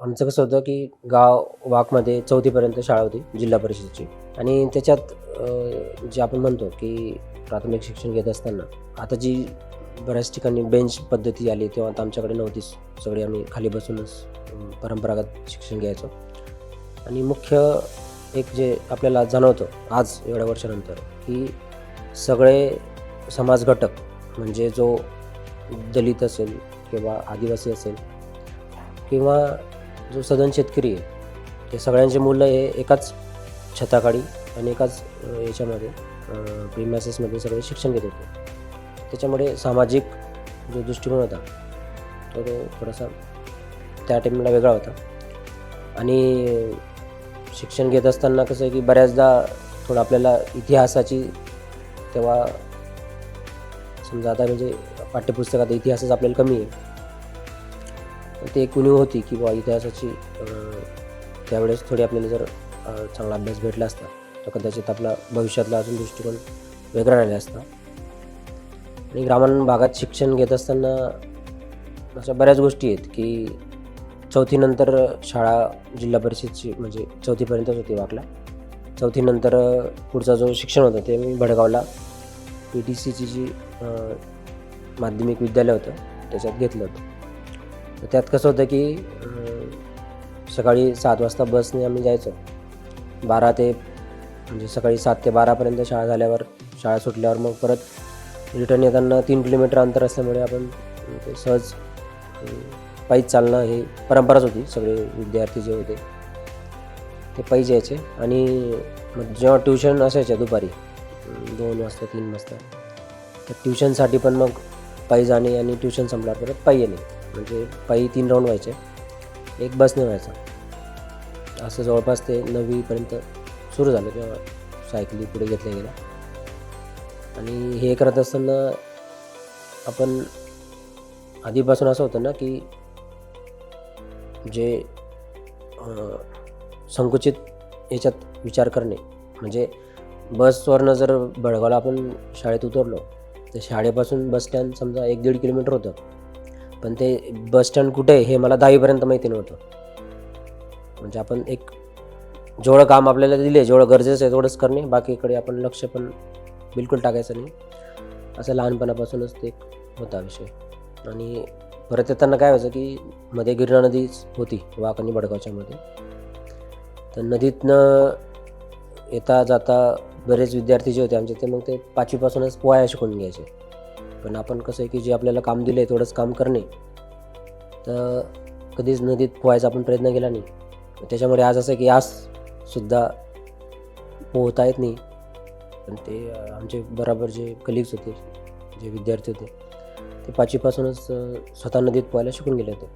आमचं कसं होतं की गाव वाकमध्ये चौथीपर्यंत शाळा होती जिल्हा परिषदेची. आणि त्याच्यात जे आपण म्हणतो की प्राथमिक शिक्षण घेत असताना आता जी बऱ्याच ठिकाणी बेंच पद्धती आली तेव्हा आता आमच्याकडे नव्हतीच सगळे आम्ही खाली बसूनच परंपरागत शिक्षण घ्यायचो. आणि मुख्य एक जे आपल्याला जाणवतं आज एवढ्या वर्षानंतर की सगळे समाज घटक म्हणजे जो दलित असेल किंवा आदिवासी असेल किंवा जो सदन शेतकरी आहे ते सगळ्यांचे मुलं हे एकाच छताखाडी आणि एकाच याच्यामध्ये प्रीमॅसेसमध्ये सगळे शिक्षण घेत होते. त्याच्यामुळे सामाजिक जो दृष्टिकोन होता तो तो थोडासा त्या टाईमला वेगळा होता. आणि शिक्षण घेत असताना कसं आहे की बऱ्याचदा थोडं आपल्याला इतिहासाची तेव्हा समजा आता म्हणजे पाठ्यपुस्तकात इतिहासच आपल्याला कमी आहे. ते एक उणीव होती की बुवा इतिहासाची त्यावेळेस थोडी आपल्याला जर चांगला अभ्यास भेटला असता तर कदाचित आपला भविष्यातला अजून दृष्टिकोन वेगळा राहिला असता. आणि ग्रामीण भागात शिक्षण घेत असताना अशा बऱ्याच गोष्टी आहेत की चौथीनंतर शाळा जिल्हा परिषदची म्हणजे चौथीपर्यंतच होती वाकला चौथीनंतर पुढचा जो शिक्षण होतं ते मी भडगावला पी टी सीची जी माध्यमिक विद्यालय होतं त्याच्यात घेतलं होतं. तर त्यात कसं होतं की सकाळी सात वाजता बसने आम्ही जायचो. बारा ते म्हणजे सकाळी सात ते बारापर्यंत शाळा झाल्यावर शाळा सुटल्यावर मग परत रिटर्न येताना तीन किलोमीटर अंतर असल्यामुळे आपण सहज पायी पायीच चालणं हे परंपराच होती. सगळे विद्यार्थी जे होते ते पायी यायचे. आणि मग जेव्हा ट्युशन असायच्या दुपारी दोन वाजता तीन वाजता तर ट्युशनसाठी पण मग पायी जाणे आणि ट्युशन संपल्यावर परत पायी येणे म्हणजे पायी तीन राऊंड व्हायचे. एक बसने व्हायचा. असं जवळपास ते नववीपर्यंत सुरू झालं किंवा सायकली पुढे घेतल्या गेल्या. आणि हे करत असताना आपण आधीपासून असं होतं ना की जे संकुचित याच्यात विचार करणे म्हणजे बसवरनं जर बळगावला आपण शाळेत उतरलो तर शाळेपासून बस स्टँड समजा एक दीड किलोमीटर होतं. पण ते बस स्टँड कुठे आहे हे मला दहावीपर्यंत माहिती नव्हतं. म्हणजे आपण एक जेवढं काम आपल्याला दिले जेवढं गरजेचं आहे तेवढंच करणे बाकीकडे आपण लक्ष पण बिलकुल टाकायचं नाही. असं लहानपणापासूनच ते होता विषय. आणि परत येताना काय व्हायचं की मध्ये गिरणा नदी होती वाक आणि बडगावच्या मध्ये. तर नदीतनं येता जाता बरेच विद्यार्थी जे होते आमचे ते मग ते पाचवीपासूनच पोहायला शिकून घ्यायचे. पण आपण कसं आहे की जे आपल्याला काम दिलं आहे तेवढंच काम करणे तर कधीच नदीत पोहायचा आपण प्रयत्न केला नाही. त्याच्यामुळे आज असं आहे की आज सुद्धा पोहता येत नाही. पण ते आमचे बराबर जे कलिग्स होते जे विद्यार्थी होते ते पाचवीपासूनच स्वतः नदीत पोहायला शिकून गेले होते.